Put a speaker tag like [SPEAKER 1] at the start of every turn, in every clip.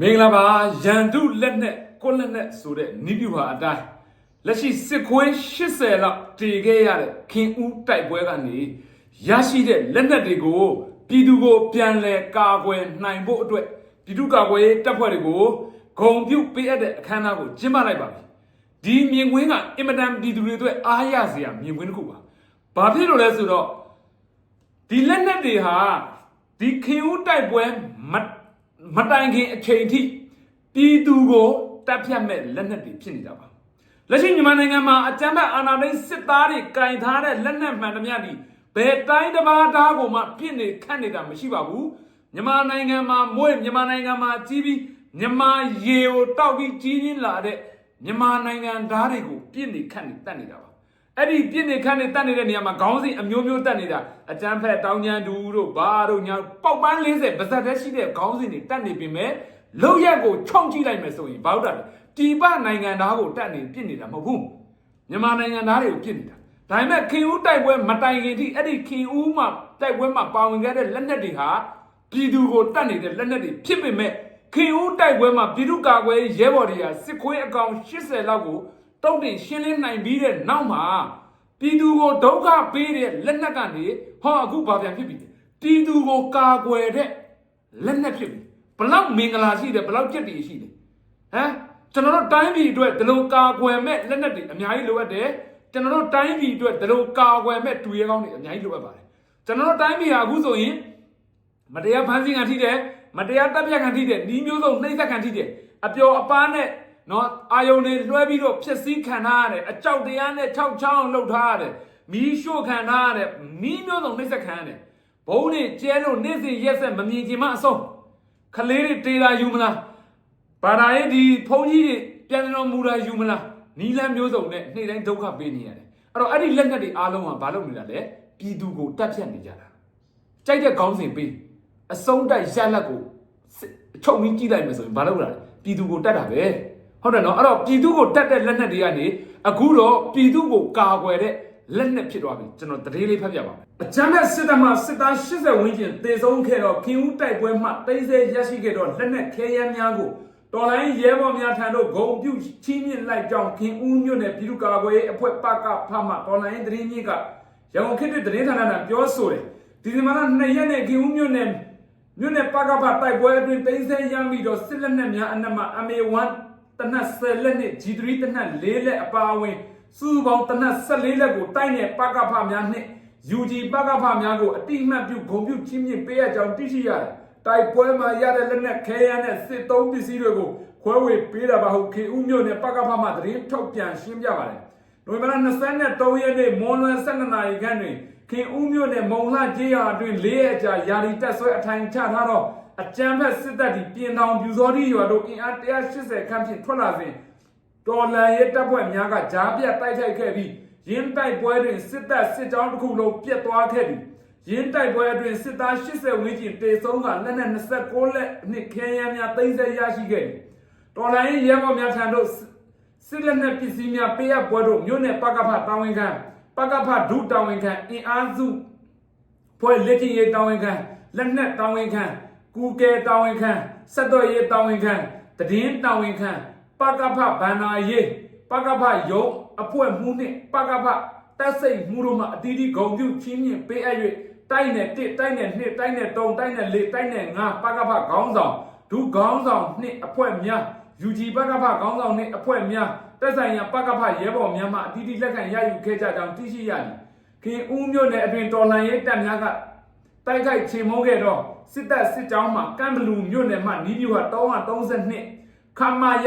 [SPEAKER 1] မင်္ဂလာပါရန်တုလက်နဲ့ကိုလက်နဲ့ဆိုတဲ့နိပြူဟာအတိုင်းလက်ရှိစစ်ခွေး80လောက်တည်ခဲ့ရတဲ့ခင်ဦးတိုက်ပွဲကနေရရှိတဲ့လက်နက်တွေကိုပြည်သူကိုပြန်လည်ကာကွယ်နိုင်ဖို့အတွက်ပြည်သူ့ကာကွယ်ရေးတပ်ဖွဲ့တွေကိုဂုံပြုတ်ပေးအပ်တဲ့အခမ်းအနားကိုကျင်းပလိုက်ပါပြီဒီမြင်ကွင်းကအင်မတန်ပြည်သူတွေအတွက်အားရစရာမြင်ကွင်းတစ်ခုပါဘာဖြစ်လို့လဲဆိုတော့ဒီလက်နက်တွေဟာဒီခင်ဦးတိုက်ပွဲမ မတိုင်ခင်အချိန်ထိပြည်သူကိုတပ်ဖြတ်မဲ့လက်နက်တွေဖြစ်နေတာပါလက်ရှိမြန်မာနိုင်ငံမှာအကြမ်းဖက်အာဏာသိမ်းစစ်သားတွေကင်ထားတဲ့လက်နက်မှန်သမျှဒီဘယ်တိုင်းတစ်ပါးသားကိုမှပြစ်နေခတ်နေတာမရှိပါဘူးမြန်မာနိုင်ငံမှာမွေးမြန်မာနိုင်ငံမှာကြီးပြီးမြန်မာရေကိုတောက်ပြီးကြီးရင်းလာတဲ့မြန်မာနိုင်ငံသားတွေကိုပြစ်နေခတ်နေတတ်နေတာပါ အဲ့ဒီပြစ်နေခန့်နေတတ်နေတဲ့နေရာမှာခေါင်းစဉ်အမျိုးမျိုးတက်နေတာအကျန်းဖက်တောင်းညံတူတို့ဘာတို့ညာပေါက်ပန်း40ပါဇက်တည်းရှိတဲ့ခေါင်းစဉ်တွေတက်နေပြီမဲ့လောက်ရက်ကိုခြုံကြည့်လိုက်မယ်ဆိုရင်ဘာလို့တက်လဲတီပနိုင်ငံသားကိုတက်နေပြစ်နေတာမဟုတ်ဘူးမြန်မာနိုင်ငံသားတွေကိုပြစ်နေတာဒါပေမဲ့ခင်ဦးတိုက်ပွဲမတိုင်ခင်ထိအဲ့ဒီခင်ဦးမှာတိုက်ပွဲမှာပါဝင်ခဲ့တဲ့လက်နက်တွေဟာပြည်သူကိုတတ်နေတဲ့လက်နက်တွေဖြစ်ပေမဲ့ခင်ဦးတိုက်ပွဲမှာပြည်သူ့ကာကွယ်ရေးရဲဘော်တွေကစစ်ခွေးအကောင်80လောက်ကို တုံ့တင်ရှင်းလင်းနိုင်ပြီးတဲ့နောက်မှာပြည်သူကိုဒုက္ခပေးတဲ့လက်နက်ကနေဟောအခုဘာပြန်ဖြစ်ပြီလဲပြည်သူကိုကာကွယ်တဲ့လက်နက်ဖြစ်ပြီဘလောက်မင်္ဂလာရှိတယ်ဘလောက်ကြက်တည်ရှိတယ်ဟမ်ကျွန်တော်တို့တိုင်းပြည်အတွက်ဒီလိုကာကွယ်မဲ့လက်နက်တွေအများကြီးလိုအပ်တယ်ကျွန်တော်တို့တိုင်းပြည်အတွက်ဒီလိုကာကွယ်မဲ့တူရဲကောင်းတွေအများကြီးလိုအပ်ပါတယ်ကျွန်တော်တို့တိုင်းပြည်ဟာအခုဆိုရင်မတရားဖမ်းဆီးခံထိတယ်မတရားတပ်ဖြတ်ခံထိတယ်ဤမျိုးစုံနှိမ့်သက်ခံထိတယ်အပျော်အပားနဲ့ နော်အာယုန်တွေလွှဲပြီးတော့ဖြစ်စည်းခံထားရတယ်အကြောက်တရားနဲ့၆ချောင်းလှုပ်ထားရတယ်မီးရှို့ခံထားရတယ်မီးမျိုးစုံနှိမ့်သက်ခံရတယ်ဘုံတွေကျဲလို့နေ့စဉ်ရက်ဆက်မမြင်ချင်မှအဆုံးခလေးတွေတေးတာယူမလားဘာသာရေးဒီဖုန်ကြီးတွေပြန်တော်မူတာယူမလားနီလန်းမျိုးစုံနဲ့နေ့တိုင်းဒုက္ခပေးနေရတယ်အဲ့တော့အဲ့ဒီလက်နက်တွေအားလုံးကဘာလုပ်နေတာလဲပြည်သူကိုတပ်ဖြတ်နေကြတာကြိုက်တဲ့ခေါင်းစဉ်ပေးအစုံတိုက်ရလက်ကိုစစ်ချုပ်ပြီးကြည့်လိုက်မယ်ဆိုရင်ဘာလုပ်ရလဲပြည်သူကိုတတ်တာပဲ ဟုတ်တယ်နော်အဲ့တော့ပြည်သူကိုတတ်တဲ့လက်နက်တွေကနေအခုတော့ပြည်သူကိုကာကွယ်တဲ့လက်နက်ဖြစ်သွားပြီကျွန်တော်တရေလေးဖတ်ပြပါမယ်အကြမ်းဖက်စစ်တပ်မှစစ်သား80ဝန်းကျင်တေဆုံးခဲ့တော့ခင်ဦးတိုက်ပွဲမှတိတ်ဆဲရရှိခဲ့တော့လက်နက်ခဲယမ်းများကိုတော်လိုင်းရဲဘော်များထံတို့ဂုံပြုချီးမြှင့်လိုက်ကြောင်းခင်ဦးမြို့နယ်ပြည်သူ့ကာကွယ်ရေးအဖွဲ့ပကဖမှတော်လိုင်းသတင်းကြီးကရန်ကုန်ခေတ်တဲ့သတင်းဌာနကပြောဆိုတယ်ဒီဇင်ဘာလ2ရက်နေ့ကင်ဦးမြို့နယ်မြို့နယ်ပကပတိုက်ပွဲအတွင်းတိန်းဆဲရမ်းပြီးတော့စစ်လက်နက်များအနက်မှ MA1 တနက်10လက်နဲ့ G3 တနက်4လက်အပါအဝင်စုစုပေါင်းတနက်14လက်ကိုတိုက်နယ်ပကပများနှင့် UG ပကပများကိုအတိအမှတ်ပြုဂုဏ်ပြုချင်းမြင့်ပေးရကြောင်းသိရှိရတယ်။တိုက်ပွဲမှာရတဲ့လက်နက်ခဲယမ်းနဲ့စစ်သုံးပစ္စည်းတွေကိုခွဲဝေပေးတာပါဟုတ်ခေဦးမြို့နယ်ပကပမှသတင်းထုတ်ပြန်ရှင်းပြပါတယ်။နိုဝင်ဘာလ23ရက်နေ့မွန်လွယ်12နာရီခန့်တွင်ခင်ဦးမြို့နယ်မုံလှကျေးရွာအတွင်း၄ရက်ကြာယာရီတက်ဆွဲအထိုင်ချထားသော အကြမ်းဖက်စစ်တပ်သည်ပြင်တောင်ပြူစောတိရွာတို့အင်အား180ခန့်ဖြင့်ထွက်လာစဉ်တော်လန်ရဲတပ်ဖွဲ့များကကြားပြတ်တိုက်ခိုက်ခဲ့ပြီးရင်းတိုက်ပွဲတွင်စစ်တပ်စစ်ကြောင်းတစ်ခုလုံးပြတ်သွားခဲ့သည်ရင်းတိုက်ပွဲအတွင်းစစ်သား80ဝန်းကျင်တေဆုံးကလက်နက်29လက်နှင့်ခဲယမ်းများသိမ်းဆည်းရရှိခဲ့သည်တော်လန်ရဲရဲဘော်များထံသို့စစ်လက်နက်ပစ္စည်းများပေးအပ်ပွဲတို့မြို့နယ်ပကဖတာဝန်ခံပကဖဒုတာဝန်ခံအင်အားစုဖွဲ့လက်ကျင်ရေးတာဝန်ခံလက်နက်တာဝန်ခံ ကူကဲတာဝန်ခံစက်တော်ရေးတာဝန်ခံတည်င်းတာဝန်ခံပကဖဗန္နာရေးပကဖယုံအဖွဲ့မှုနှင့်ပကဖတက်စိတ်မှုတို့မှအတီးတီးဂုံပြုချင်းမြင့်ပေးအပ်၍တိုက်နယ်1တိုက်နယ်2တိုက်နယ်3တိုက်နယ်4တိုက်နယ်5ပကဖခေါင်းဆောင်ဒုခေါင်းဆောင်နှင့်အဖွဲ့များ UG ပကဖခေါင်းဆောင်နှင့်အဖွဲ့များတက်ဆိုင်ရာပကဖရဲဘော်များမှအတီးတီးလက်ခံရယူခဲ့ကြကြောင်းသိရှိရသည်ခင်ဦးမြို့နယ်အတွင်တော်လှန်ရေးတပ်များက တိုက်ခိုက်ချေမှုန်းခဲ့တော့စစ်တပ်စစ်ကြောင်းမှကမ်ဘလူမြို့နယ်မှနီးပြူဟာ332ခမရ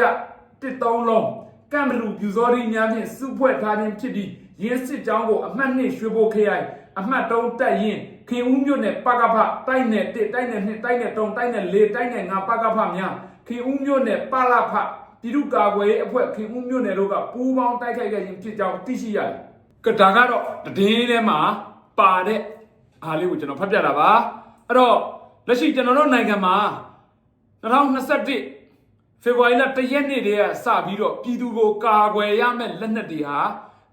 [SPEAKER 1] 13လုံးကမ်ဘလူပြူစောရီများဖြင့်စုဖွဲ့ထားခြင်းဖြစ်ပြီးရင်းစစ်ကြောင်းကိုအမှတ်နှစ်ရွှေဘိုခရိုင်အမှတ်3တက်ရင်ခင်ဦးမြို့နယ်ပကဖတိုက်နယ်1တိုက်နယ်2တိုက်နယ်3တိုက်နယ်4တိုက်နယ်5ပကဖများခင်ဦးမြို့နယ်ပလဖပြည်သူ့ကာကွယ်ရေးအဖွဲ့ခင်ဦးမြို့နယ်တို့ကပူးပေါင်းတိုက်ခိုက်ခဲ့ခြင်းဖြစ်ကြောင်းသိရှိရတယ်။ကဒါကတော့တည်င်းထဲမှာပါတဲ့ အားလေးကိုကျွန်တော်ဖတ်ပြတာပါ။အဲ့တော့လက်ရှိကျွန်တော်တို့နိုင်ငံမှာ2021ဖေဖော်ဝါရီလ1ရက်နေ့တည်းကစပြီးတော့ပြည်သူကိုကာကွယ်ရမယ့်လက်နက်တွေဟာ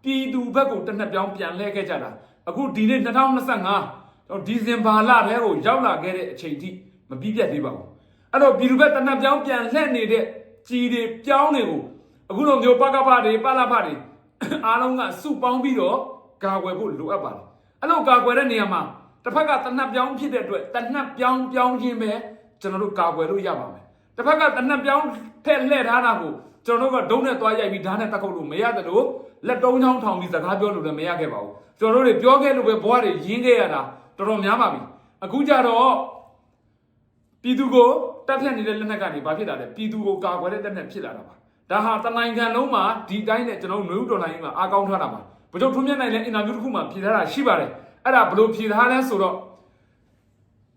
[SPEAKER 1] ပြည်သူဘက်ကိုတစ်နှစ်ပြောင်းပြန်လှည့်ခဲ့ကြတာ။အခုဒီနေ့2025ဒီဇင်ဘာလထဲကိုရောက်လာခဲ့တဲ့အချိန်ထိမပြီးပြတ်သေးပါဘူး။အဲ့တော့ပြည်သူဘက်တနက်ပြောင်းပြန်လှည့်နေတဲ့ကြီးတွေပြောင်းတွေကိုအခုလိုမျိုးပကဖတွေပလဖတွေအားလုံးကစုပေါင်းပြီးတော့ကာကွယ်ဖို့လိုအပ်ပါတယ်အဲ့လိုကာကွယ်တဲ့နေရာမှာ တစ်ဖက်ကတနက်ပြောင်းဖြစ်တဲ့အတွက်တနက်ပြောင်းပြောင်းခြင်းပဲကျွန်တော်တို့ကာကွယ်လို့ရပါမယ်တစ်ဖက်ကတနက်ပြောင်းထက်လှည့်ထားတာကိုကျွန်တော်တို့ကဒုံးနဲ့သွားရိုက်ပြီးဓာတ်နဲ့တက်ခုတ်လို့မရတယ်လို့လက်တုံးချောင်းထောင်ပြီးစကားပြောလို့လည်းမရခဲ့ပါဘူးကျွန်တော်တို့တွေပြောခဲ့လို့ပဲဘွားတွေရင်းခဲ့ရတာတော်တော်များပါပြီအခုကြတော့ပြည်သူကိုတပ်ဖြတ်နေတဲ့လက်နက်ကနေဘာဖြစ်လာလဲပြည်သူကိုကာကွယ်တဲ့လက်နက်ဖြစ်လာတာပါဒါဟာတနိုင်ငံလုံးမှာဒီတိုင်းနဲ့ကျွန်တော်တို့ຫນွေဥတော်လိုင်းကြီးမှာအားကောင်းထားတာပါဘယ်တော့ထွန်းမြတ်နိုင်လဲအင်တာဗျူးတစ်ခုမှာဖြေထားတာရှိပါတယ် အဲ့ဒါဘယ်လိုဖြေထားလဲဆိုတော့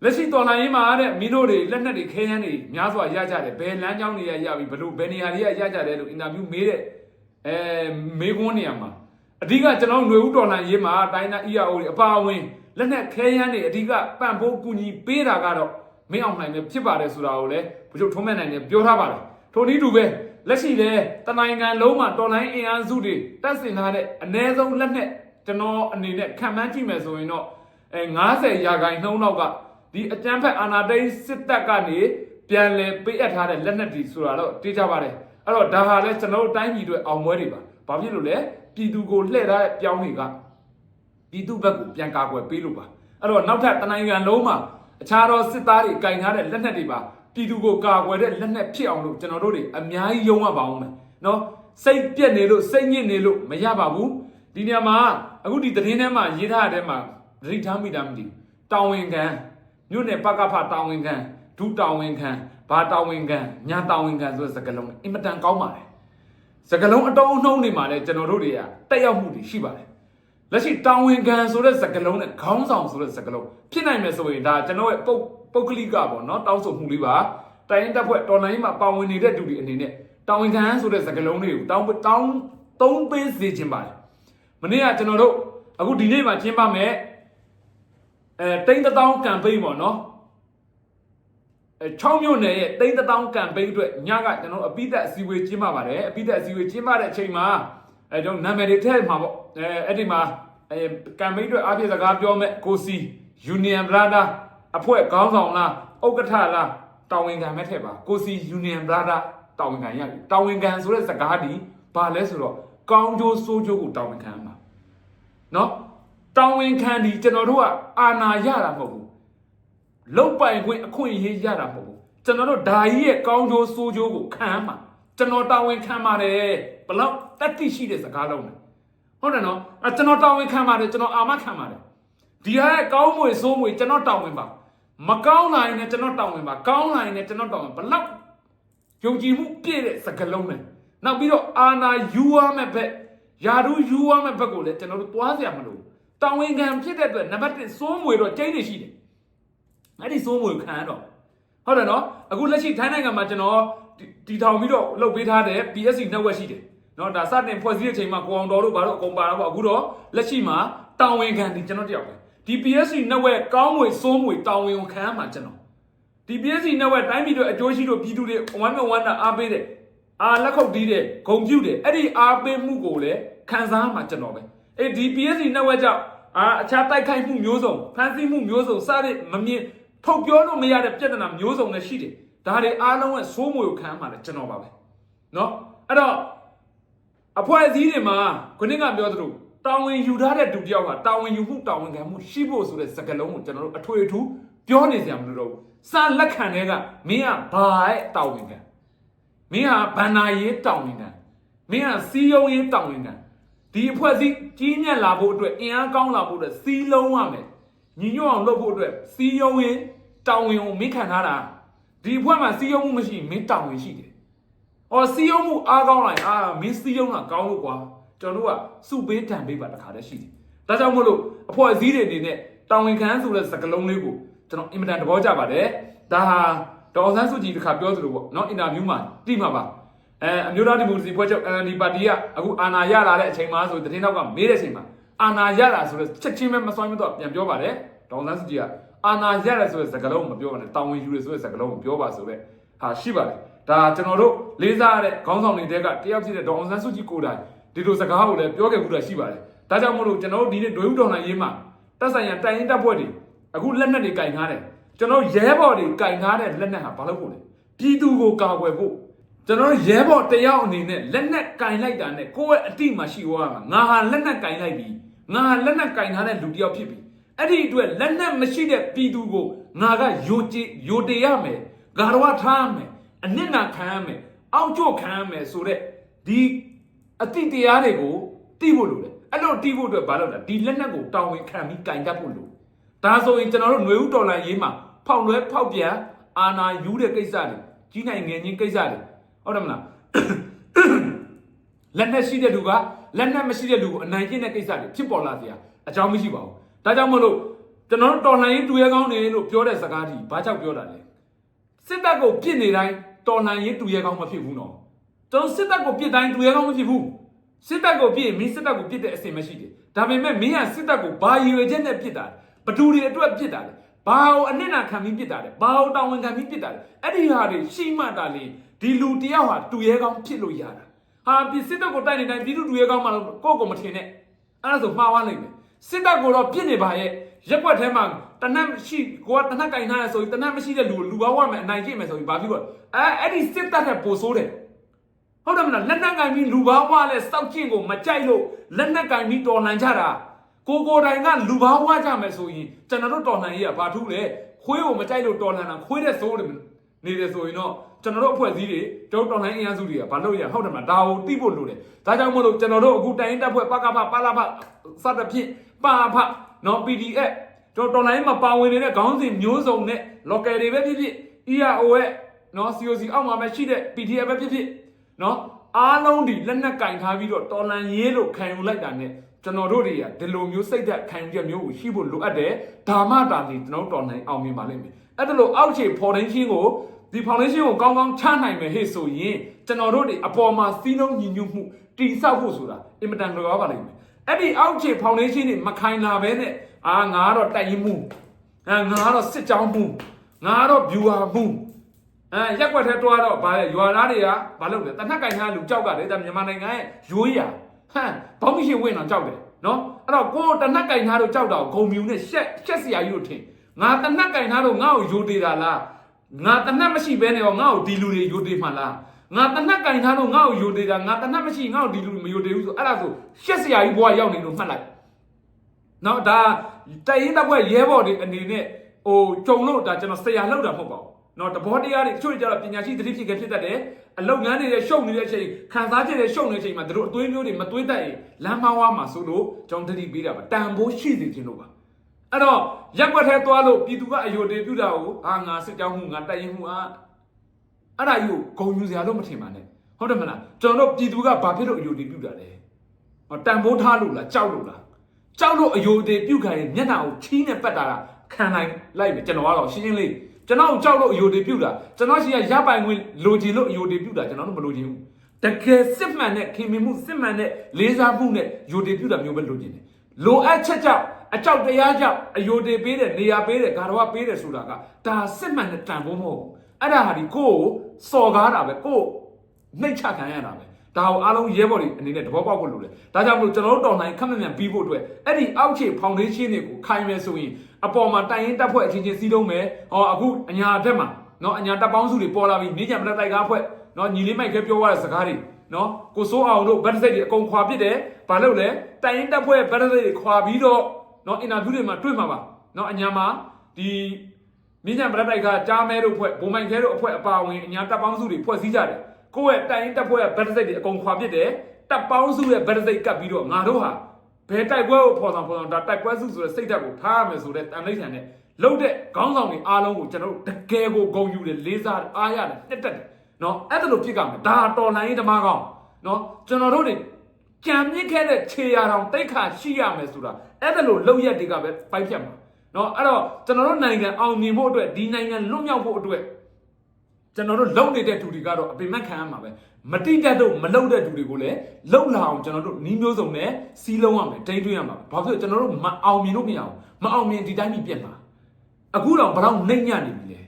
[SPEAKER 1] လက်ရှိတော်လိုင်းကြီးမှာတဲ့မင်းတို့တွေလက်နက်တွေခဲယမ်းတွေများစွာရကြတယ်ဘယ်လမ်းကြောင်းတွေကရပြီဘယ်လိုဘယ်နေရာတွေကရကြတယ်လို့အင်တာဗျူးမေးတဲ့အဲမေးခွန်းနေရာမှာအဓိကကျွန်တော်ຫນွေဥတော်လိုင်းကြီးမှာတိုင်းနာ EAO တွေအပါအဝင်လက်နက်ခဲယမ်းတွေအဓိကပံ့ပိုးကူညီပေးတာကတော့ မင်းအောင်နိုင်ပဲဖြစ်ပါတယ်ဆိုတာကိုလည်းဘုချုပ်ထုံးမဲ့နိုင်တယ်ပြောထားပါတယ်ထိုနည်းတူပဲလက်ရှိလဲတနိုင်ငံလုံးမှာတော်လိုင်းအင်အားစုတွေတက်ဆင်ထားတဲ့အ ਨੇ ဆုံးလက်နဲ့ကျွ န်တော်အနေနဲ့ခံမှန်းကြည့်မယ်ဆိုရင်တော့အဲ90ရာခိုင်နှုန်းလောက်ကဒီအကြမ်းဖက်အာဏာသိမ်းစစ်တပ်ကနေပြန်လည်ပေးအပ်ထားတဲ့လက်နက်တွေဆိုတာတော့တေးကြပါတယ်အဲ့တော့ဒါဟာလဲကျွန်တော်တို့တိုင်းပြည်အတွက်အောင်ပွဲတွေပါဘာဖြစ်လို့လဲပြည်သူကိုလှည့်ထားတဲ့ပြောင်းတွေကပြည်သူဘက်ကိုပြန်ကာကွယ်ပေးလို့ပါအဲ့တော့နောက်ထပ်တနိုင်ငံလုံးမှာအခြားသောစစ်သားတွေကင်ထားတဲ့လက်နက်တွေပါပြည်သူကိုကာကွယ်တဲ့လက်နက်ဖြစ်အောင်လို့ကျွန်တော်တို့တွေအများကြီးယုံရပါအောင်မယ်နော်စိတ်ပြက်နေလို့စိတ်ညစ်နေလို့မရပါဘူးဒီနေရာမှာ အခုဒီသတင်းထဲမှာရေးထားတဲ့ထဲမှာသတိထားမိတာမသိဘူးတောင်ဝင်ခံမြို့နယ်ပကဖတောင်ဝင်ခံဒုတောင်ဝင်ခံဘာတောင်ဝင်ခံညာတောင်ဝင်ခံဆိုတဲ့စကားလုံးအင်မတန်ကောင်းပါတယ်စကားလုံးအတုံးအနှုံးတွေမှာလည်းကျွန်တော်တို့တွေကတက်ရောက်မှုတွေရှိပါတယ်လက်ရှိတာဝန်ခံဆိုတဲ့စကားလုံးနဲ့ခေါင်းဆောင်ဆိုတဲ့စကားလုံးဖြစ်နိုင်မယ်ဆိုရင်ဒါကျွန်တော်ရဲ့ပုတ်ပုတ်ကလိကပေါ့နော်တောင်းဆိုမှုလေးပါတိုင်းရင်တပ်ဖွဲ့တော်လိုင်းမှာပါဝင်နေတဲ့သူတွေအနေနဲ့တာဝန်ခံဆိုတဲ့စကားလုံးတွေကိုတောင်းတောင်းသုံးပေးစေခြင်းပါတယ် မနေ့ကကျွန်တော်တို့အခုဒီနေ့မှာကျင်းပမယ်အဲတိန်းတထောင်ကမ်ပိန်းပေါ့နော်အဲ6မြို့နယ်ရဲ့တိန်းတထောင်ကမ်ပိန်းအတွက်ညကကျွန်တော်တို့အပိသက်အစည်းအဝေးကျင်းပပါတယ်အပိသက်အစည်းအဝေးကျင်းပတဲ့အချိန်မှာအဲကျွန်တော်နာမည်တွေထည့်မှာပေါ့အဲအဲ့ဒီမှာအဲကမ်ပိန်းအတွက်အပြည့်စကားပြောမဲ့ကိုစီ Union Brother အဖွဲ့ခေါင်းဆောင်လားဥက္ကဋ္ဌလားတာဝန်ခံမဲ့ထည့်ပါကိုစီ Union Brother တာဝန်ခံရပြီတာဝန်ခံဆိုတဲ့စကားဒီဘာလဲဆိုတော့ ကောင်းကျိုးဆိုးကျိုးကိုတာဝန်ခံမှာနော်တာဝန်ခံဒီကျွန်တော်တို့ကအာဏာရတာမဟုတ်ဘူးလုတ်ပိုင်ခွင့်အခွင့်အရေးရတာမဟုတ်ဘူးကျွန်တော်တို့ဓာကြီးရဲ့ကောင်းကျိုးဆိုးကျိုးကိုခံမှာကျွန်တော်တာဝန်ခံပါတယ်ဘလောက်တတ်သိရှိတဲ့စကားလုံးလဲဟုတ်တယ်နော်အဲကျွန်တော်တာဝန်ခံပါတယ်ကျွန်တော်အာမခံပါတယ်ဒီဟာရဲ့ကောင်းမွေဆိုးမွေကျွန်တော်တာဝန်ပါမကောင်းလာရင်လည်းကျွန်တော်တာဝန်ပါကောင်းလာရင်လည်းကျွန်တော်တာဝန်ဘလောက်ယုံကြည်မှုပြည့်တဲ့စကားလုံးလဲ နောက်ပြီးတော့အာနာယူရမယ့်ဘက်ယာရုယူရမယ့်ဘက်ကိုလည်းကျွန်တော်တို့သွားစရာမလိုဘူးတာဝန်ခံဖြစ်တဲ့အတွက်နံပါတ်1စိုးမွေတော့ကျင်းနေရှိတယ်အဲ့ဒီစိုးမွေခံရတော့ဟုတ်တယ်နော်အခုလက်ရှိထိုင်းနိုင်ငံမှာကျွန်တော်တီထောင်ပြီးတော့လှုပ်ပေးထားတဲ့ PSC network ရှိတယ်နော်ဒါစတင်ဖွဲ့စည်းတဲ့အချိန်မှာကိုအောင်တော်တို့ဘာလို့အကုန်ပါတော့ပေါ့အခုတော့လက်ရှိမှာတာဝန်ခံဒီကျွန်တော်တယောက်ပဲဒီ PSC network ကောင်းမွေစိုးမွေတာဝန်ကိုခံရမှာကျွန်တော်ဒီ PSC network တိုင်းပြည်တို့အကျိုးရှိလို့ပြည်သူတွေဝမ်းမြောက်ဝမ်းသာအားပေးတယ် အာလက်ခုပ်တီးတယ်ဂုံပြုတ်တယ်အဲ့ဒီအားပေးမှုကိုလည်းခံစားရမှာကျွန်တော်ပဲအေးဒီ PSC network ကြောင့်အာအခြားတိုက်ခိုက်မှုမျိုးစုံဖမ်းဆီးမှုမျိုးစုံစတဲ့မမြင် ထုတ်ပြောလို့မရတဲ့ပြဿနာမျိုးစုံနဲ့ရှိတယ်ဒါတွေအားလုံးရဲ့စိုးမွေကိုခံမှာလဲကျွန်တော်ပါပဲเนาะအဲ့တော့အဖွဲ့အစည်းတွေမှာခုနကပြောသလိုတာဝန်ယူထားတဲ့သူတယောက်ကတာဝန်ယူမှုတာဝန်ခံမှုရှိဖို့ဆိုတဲ့စကားလုံးကိုကျွန်တော်တို့အထွေအထူးပြောနေစရာမလိုတော့ဘူးစာလက်ခံတဲ့ကမင်းကဘာရဲ့တာဝန်ခံ မင်းဟာဗန္နာရေးတာဝန်ခံမင်းကစီယုံရေးတာဝန်ခံဒီအဖွဲ့အစည်းကြီးမြတ်လာဖို့အတွက်အင်အားကောင်းလာဖို့အတွက်စီးလုံးရမယ်ညီညွတ်အောင်လုပ်ဖို့အတွက်စီယုံရင်တောင်းဝင်ကိုမင်းခံထားတာဒီဘွဲ့မှာစီယုံမှုမရှိရင်မင်းတောင်းဝင်ရှိတယ်။အော်စီယုံမှုအားကောင်းလိုက်အာမင်းစီယုံတာကောင်းလို့ကွာကျွန်တော်တို့ကစုပေးတံပေးပါတခါတည်းရှိတယ်။ဒါကြောင့်မို့လို့အဖွဲ့အစည်းတွေအနေနဲ့တောင်းဝင်ခံဆိုတဲ့စကားလုံးလေးကိုကျွန်တော်အင်မတန်သဘောကျပါတယ်။ဒါဟာ ဒေါ်ဆန်းစုကြည်တခါပြောသလိုပေါ့နော်အင်တာဗျူးမှာတိမှာပါ။အဲအမျိုးသားဒီမိုကရေစီဖွဲ့ချုပ် NLD ပါတီကအခုအာဏာရလာတဲ့အချိန်မှာဆိုတဲ့တင်းနောက်ကမေးတဲ့အချိန်မှာအာနာရတာဆိုတော့ချက်ချင်းပဲမစွမ်းမတော့ပြန်ပြောပါတယ်ဒေါန်ဆန်းစုကြည်ကအာနာရတာဆိုတဲ့စကားလုံးကိုမပြောပါနဲ့တောင်းဝင်ယူရဆိုတဲ့စကားလုံးကိုပြောပါဆိုတဲ့ဟာရှိပါတယ်ဒါကျွန်တော်တို့လေးစားရတဲ့ခေါင်းဆောင်တွေတဲကတယောက်ဖြစ်တဲ့ဒေါန်ဆန်းစုကြည်ကိုယ်တိုင်ဒီလိုစကားကိုလည်းပြောခဲ့မှုတာရှိပါတယ်ဒါကြောင့်မို့လို့ကျွန်တော်တို့ဒီနေ့ဒွေဦးတော်နိုင်ရေးမှာတက်ဆိုင်ရတိုင်ရင်တပ်ဖွဲ့တွေအခုလက်နက်တွေကင်ထားတယ် ကျွန်တော်ရဲဘော်တွေကင်ထားတဲ့လက်နက်ဟာဘာလို့ဖို့လဲပြည်သူကိုကာကွယ်ဖို့ကျွန်တော်ရဲဘော်တယောက်အနေနဲ့လက်နက်ကင်လိုက်တာနဲ့ကိုယ့်ရဲ့အတိမရှိဘွားမှာငါဟာလက်နက်ကင်လိုက်ပြီငါဟာလက်နက်ကင်ထားတဲ့လူတစ်ယောက်ဖြစ်ပြီအဲ့ဒီအတွက်လက်နက်မရှိတဲ့ပြည်သူကိုငါကယိုကြည်ယိုတေရမယ်ဂါရဝထားရမယ်အနစ်နာခံရမယ်အောက်ကျခံရမယ်ဆိုတော့ဒီအတိတရားတွေကိုသိဖို့လိုတယ်အဲ့လိုသိဖို့အတွက်ဘာလုပ်လဲဒီလက်နက်ကိုတောင်းဝင်ခံပြီးကင်တတ်ဖို့လိုဒါဆိုရင်ကျွန်တော်တို့ຫນွေဥတော်လိုင်းရေးမှာ ဖောက်လွဲဖောက်ပြန်အာဏာယူတဲ့ကိစ္စတွေကြီးနိုင်ငံချင်းကိစ္စတွေဟုတ်တယ်မလားလက်နက်ရှိတဲ့လူကလက်နက်မရှိတဲ့လူကိုအနိုင်ကျင့်တဲ့ကိစ္စတွေဖြစ်ပေါ်လာစရာအကြောင်းမရှိပါဘူးဒါကြောင့်မလို့ကျွန်တော်တော်လှန်ရေးတူရဲကောင်းနေလို့ပြောတဲ့စကားကြီးဘာကြောင့်ပြောတာလဲစစ်တပ်ကိုပြစ်နေတိုင်းတော်လှန်ရေးတူရဲကောင်းမဖြစ်ဘူးနော်ကျွန်တော်စစ်တပ်ကိုပြစ်တိုင်းတူရဲကောင်းမဖြစ်ဘူးစစ်တပ်ကိုပြစ်မင်းစစ်တပ်ကိုပြစ်တဲ့အစင်မရှိတယ်ဒါပေမဲ့မင်းကစစ်တပ်ကိုဘာရည်ရွယ်ချက်နဲ့ပြစ်တာဘသူတွေအတွက်ပြစ်တာလဲ ဘာကိုအနစ်နာခံပြီးပြစ်တာလဲဘာကိုတာဝန်ခံပြီးပြစ်တာလဲအဲ့ဒီဟာတွေရှိမှတာလေဒီလူတယောက်ဟာတူရဲကောင်းဖြစ်လို့ရတာဟာပြည်စစ်တပ်ကိုတိုက်နေတိုင်းပြည်သူတွေကောင်းမှလို့ကိုယ့်ကိုမထင်နဲ့အဲ့ဒါဆိုမှားသွားလိမ့်မယ်စစ်တပ်ကိုတော့ပြစ်နေပါရဲ့ရက်ွက်ထဲမှာတနတ်ရှိကိုကတနတ်ကင်ထားရဆိုရင်တနတ်မရှိတဲ့လူကိုလူကောင်းဝမယ်အနိုင်ကျင့်မယ်ဆိုရင်ဘာဖြစ်လို့အဲအဲ့ဒီစစ်တပ်တဲ့ပိုဆိုးတယ်ဟုတ်တယ်မလားလက်နက်ကင်ပြီးလူကောင်းဝလဲစောက်ကျင့်ကိုမကြိုက်လို့လက်နက်ကင်ပြီးတော်လှန်ကြတာ ကိုကိုတိုင်ကလူကောင်းဝကြမယ်ဆိုရင်ကျွန်တော်တို့တော်လှန်ရေးကဘာထူးလဲခွေးကိုမကြိုက်လို့တော်လှန်တာခွေးတဲ့ဆိုးတယ်နေတယ်ဆိုရင်တော့ကျွန်တော်တို့အဖွဲ့အစည်းတွေကျွန်တော်တော်လှန်ရေးအင်အားစုတွေကဘာလို့ရဟုတ်တယ်မလားဒါကိုသိဖို့လိုတယ်ဒါကြောင့်မို့လို့ကျွန်တော်တို့အခုတိုင်းရင်းတပ်ဖွဲ့ပကဖပါလာဖစသဖြင့်ပါဖနော် PDF ကျွန်တော်တော်လိုင်းမှာပါဝင်နေတဲ့ခေါင်းစဉ်မျိုးစုံနဲ့ local တွေပဲဖြစ်ဖြစ် ERO ရဲ့နော် COC အောက်မှာပဲရှိတဲ့ PDF ပဲဖြစ်ဖြစ်နော်အားလုံးဒီလက်နက်ကင်ထားပြီးတော့တော်လန်ရေးလို့ခံယူလိုက်တာနဲ့ ကျွန်တော်တို့တွေကဒီလိုမျိုးစိတ်သက်ခံယူချက်မျိုးကိုရှိဖို့လိုအပ်တယ်ဒါမှတာဒီကျွန်တော်တို့တော်နိုင်အောင်မြင်ပါလိမ့်မယ်အဲ့ဒါလို့အောက်ခြေ foundation ကိုဒီ foundation ကိုကောင်းကောင်းချနိုင်မယ်ဟဲ့ဆိုရင်ကျွန်တော်တို့တွေအပေါ်မှာစီးလုံးညီညွတ်မှုတည်ဆောက်ဖို့ဆိုတာအင်မတန်လိုပါပါလိမ့်မယ်အဲ့ဒီအောက်ခြေ foundation တွေမခိုင်လာဘဲနဲ့အာငါကတော့တိုက်ရင်မှုအဲငါကတော့စစ်ကြောင်းမှုငါကတော့ viewer မှုအဲရက်ွက်ထဲတွားတော့ဗာလဲရွာသားတွေကဘာလုပ်လဲတနက်ကင်ထားလူကြောက်ကလေဒါမြန်မာနိုင်ငံရဲ့ရိုးရာ ဟမ်ဘောင်းမရှိဝင်တော့ကြောက်တယ်နော်အဲ့တော့ကိုတနက်ကင်ထားတို့ကြောက်တော့ဂုံမြူနဲ့ရှက်ရှက်စရာကြီးတို့ထင်ငါတနက်ကင်ထားတို့ငါ့ကိုယိုသေးတာလားငါတနက်မရှိဘဲနဲ့ရောငါ့ကိုဒီလူတွေယိုသေးမှလားငါတနက်ကင်ထားတို့ငါ့ကိုယိုသေးတာငါတနက်မရှိငါ့ကိုဒီလူမယိုသေးဘူးဆိုအဲ့ဒါဆိုရှက်စရာကြီးဘွားရောက်နေလို့မှတ်လိုက်နော်ဒါတိုင်ရင်တပ်ဖွဲ့ရဲဘော်တွေအနေနဲ့ဟိုကြုံလို့ဒါကျွန်တော်ဆရာလောက်တာမဟုတ်ပါဘူး နော်တဘောတရားတွေတချို့တွေကျတော့ပညာရှိသတိဖြစ်ခဲ့ဖြစ်တတ်တယ်အလုပ်ငန်းတွေရှုပ်နေတဲ့အချိန်ခံစားချက်တွေရှုပ်နေတဲ့အချိန်မှာတို့အသွေးမျိုးတွေမသွေးတတ်ရင်လမ်းမဝါမှာဆိုလို့ကျွန်တော်သတိပေးတာပါတန်ဖိုးရှိစေခြင်းလို့ပါအဲ့တော့ရက်ွက်ထဲသွားလို့ပြည်သူကအယုဒေပြုတာကိုအာငါစစ်ကြောင်းမှုငါတိုက်ရင်မှုအာအဲ့ဒါကြီးကိုဂုံယူစရာလို့မထင်ပါနဲ့ဟုတ်တယ်မလားကျွန်တော်တို့ပြည်သူကဘာဖြစ်လို့အယုဒေပြုတာလဲဟောတန်ဖိုးထားလို့လားကြောက်လို့လားကြောက်လို့အယိုသေးပြုတ်ခံရင်မျက်နှာကိုချီးနဲ့ပတ်တာကခံနိုင်လိုက်မယ်ကျွန်တော်ကတော့ရှင်းရှင်းလေး ကျွန်တော်ကြောက်လို့အယိုသေးပြုတ်တာကျွန်တော်ရှိရရပိုင်ဝင်လိုချင်လို့အယိုသေးပြုတ်တာကျွန်တော်တို့မလိုချင်ဘူးတကယ်စစ်မှန်တဲ့ခင်မင်မှုစစ်မှန်တဲ့လေးစားမှုနဲ့ယိုသေးပြုတ်တာမျိုးပဲလိုချင်တယ်လိုအပ်ချက်ကြောင့်အကြောက်တရားကြောင့်အယိုသေးပေးတယ်နေရာပေးတယ်ဂါရဝပေးတယ်ဆိုတာကဒါစစ်မှန်တဲ့တန်ဖိုးမဟုတ်ဘူးအဲ့ဒါဟာဒီကိုယ့်ကိုစော်ကားတာပဲကိုယ့်နှိတ်ချခံရတာပဲဒါကိုအားလုံးရဲဘော်တွေအနေနဲ့သဘောပေါက်ဖို့လိုတယ်။ဒါကြောင့်မလို့ကျွန်တော်တို့တော်နိုင်ခက်မှန်မှန်ပြီးဖို့အတွက်အဲ့ဒီအောက်ခြေဖောင်ဒေးရှင်းတွေကိုခိုင်မယ်ဆိုရင် အပေါ်မှာတိုင်ရင်တက်ဖွဲ့အချင်းချင်းစီးလုံးမယ်။ဟောအခုအညာဘက်မှာနော်အညာတက်ပေါင်းစုတွေပေါ်လာပြီးမြင်းကြံမလက်တိုက်ကားဖွဲ့နော်ညီလေးမိုက်ခဲပြောရတဲ့စကားတွေနော်ကိုစိုးအောင်တို့ဗတ်စိတ်တွေအကုန်ခွာပစ်တယ်။ဘာလို့လဲတိုင်ရင်တက်ဖွဲ့ဗတ်စိတ်တွေခွာပြီးတော့နော်အင်တာဗျူးတွေမှာတွေ့မှာပါ။နော်အညာမှာဒီမြင်းကြံမလက်တိုက်ကကြားမဲတို့ဖွဲ့ဘုံမိုက်ခဲတို့အဖွဲ့အပါအဝင်အညာတက်ပေါင်းစုတွေဖွဲ့စည်းကြတယ်။ကိုယ့်ရဲ့တိုင်ရင်တက်ဖွဲ့ရဲ့ဗတ်စိတ်တွေအကုန်ခွာပစ်တယ်တပ်ပေါင်းစုရဲ့ဗတ်စိတ်ကပ်ပြီးတော့ငါတို့ဟာ ဘယ်တိုက်ပွဲကိုဖော်ဆောင်ဖော်ဆောင်ဒါတိုက်ပွဲစုဆိုတဲ့စိတ်ဓာတ်ကိုထားရမယ်ဆိုတဲ့တန်လိမ့်ဆန်နဲ့လှုပ်တဲ့ခေါင်းဆောင်တွေအားလုံးကိုကျွန်တော်တို့တကယ်ကိုဂုဏ်ယူတယ်လေးစားတယ်အားရတယ်တက်တက်တယ်နော်အဲ့ဒါလိုဖြစ်ကြမယ်ဒါတော်လှန်ရေးဓမ္မကောင်နော်ကျွန်တော်တို့တွေကြံမြင့်ခဲ့တဲ့ခြေရာတောင်တိတ်ခါရှိရမယ်ဆိုတာအဲ့ဒါလိုလှုပ်ရက်တွေကပဲပိုက်ဖြတ်မှာနော်အဲ့တော့ကျွန်တော်တို့နိုင်ငံအောင်မြင်ဖို့အတွက်ဒီနိုင်ငံလွတ်မြောက်ဖို့အတွက် ကျွန်တော်တို့လုံနေတဲ့သူတွေကတော့အပင်မခံရမှာပဲမတိတတ်တော့မလုံတဲ့သူတွေကိုလည်းလုံလာအောင်ကျွန်တော်တို့နှီးမျိုးစုံနဲ့စီးလုံးရမယ်တိမ့်တွင်းရမှာဘာဖြစ်လို့ကျွန်တော်တို့မအောင်မြင်လို့မရအောင်မအောင်မြင်ဒီတိုင်းပြီးပြက်မှာအခုတော့ဘယ်တော့နှိမ့်ညံ့နေပြီလေ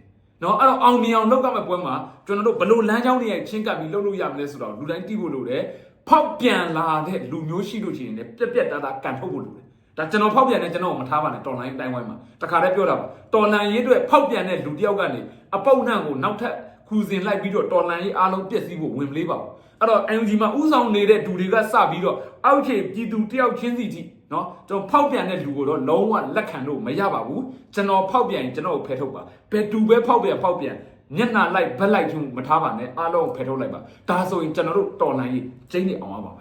[SPEAKER 1] နော်အဲ့တော့အောင်မြင်အောင်လုပ်ရမယ့်ပွဲမှာကျွန်တော်တို့ဘလို့လမ်းကြောင်းတွေရဲ့ချင်းကပ်ပြီးလုပ်လို့ရမလဲဆိုတော့လူတိုင်းသိဖို့လိုတယ်ဖောက်ပြန်လာတဲ့လူမျိုးရှိလို့ရှိရင်လည်းပြက်ပြက်သားသားကန်ထုတ်ဖို့လိုတယ်ဒါကျွန်တော်ဖောက်ပြန်တဲ့ကျွန်တော်မထားပါနဲ့တော်လိုင်းတိုင်းဝိုင်းမှာတခါတည်းပြောတာပါတော်လန်ရေးအတွက်ဖောက်ပြန်တဲ့လူတစ်ယောက်ကနေအပုပ်နှံကိုနောက်ထပ် ခူစဉ်လိုက်ပြီးတော့တော်လန်ရေးအားလုံးပြည့်စည်ဖို့ဝင်မလေးပါဘူးအဲ့တော့ NUG မှာဥဆောင်နေတဲ့လူတွေကစပြီးတော့အောက်ခြေပြည်သူတယောက်ချင်းစီကြီးနော်ကျွန်တော်ဖောက်ပြန်တဲ့လူကိုတော့လုံးဝလက်ခံလို့မရပါဘူးကျွန်တော်ဖောက်ပြန်ရင်ကျွန်တော်ကိုဖယ်ထုတ်ပါဘယ်သူပဲဖောက်ပြန်ဖောက်ပြန်မျက်နှာလိုက်ဘက်လိုက်ထုံမထားပါနဲ့အားလုံးကိုဖယ်ထုတ်လိုက်ပါဒါဆိုရင်ကျွန်တော်တို့တော်လန်ရေးကျင်းနေအောင်ပါပါ